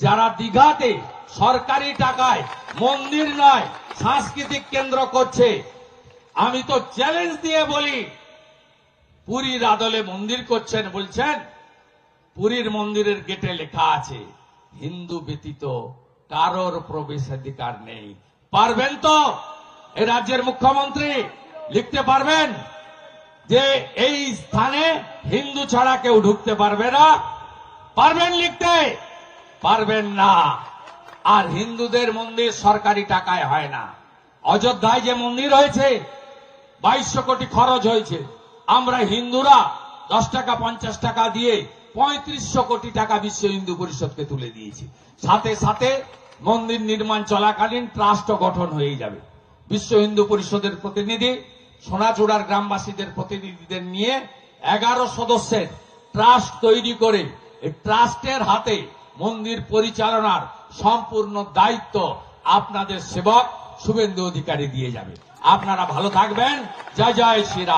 যারা দীঘাতে সরকারি টাকায় মন্দির নয়, সাংস্কৃতিক কেন্দ্র করছে, আমি তো চ্যালেঞ্জ দিয়ে বলি, পুরীর আদলে মন্দির করছেন বলছেন, পুরীর মন্দিরের গেটে লেখা আছে, হিন্দু ব্যতীত কারোর প্রবেশাধিকার নেই। পারবেন তো? এ রাজ্যের মুখ্যমন্ত্রী, লিখতে পারবেন? যে এই স্থানে হিন্দু ছাড়া কেউ ঢুকতে পারবে না? পারবেন লিখতে? পারবেন না। আর হিন্দুদের মন্দির সরকারি টাকায় হয় না। অযোধ্যায় যে মন্দির হয়েছে বাইশশো কোটি খরচ হয়েছে। আমরা হিন্দুরা দশ টাকা, পঞ্চাশ টাকা দিয়ে পঁয়ত্রিশশো কোটি টাকা বিশ্ব হিন্দু পরিষদকে তুলে দিয়েছি। সাথে সাথে মন্দির নির্মাণ চলাকালীন ট্রাস্ট গঠন হয়ে যাবে। বিশ্ব হিন্দু পরিষদের প্রতিনিধি, সোনাচূড়ার গ্রামবাসীদের প্রতিনিধিদের নিয়ে এগারো সদস্যের ট্রাস্ট তৈরি করে ট্রাস্টের হাতে মন্দির পরিচালনার সম্পূর্ণ দায়িত্ব আপনাদের সেবক শুভেন্দু অধিকারী দিয়ে যাবে। আপনারা ভালো থাকবেন। জয় জয় শ্রীরাম।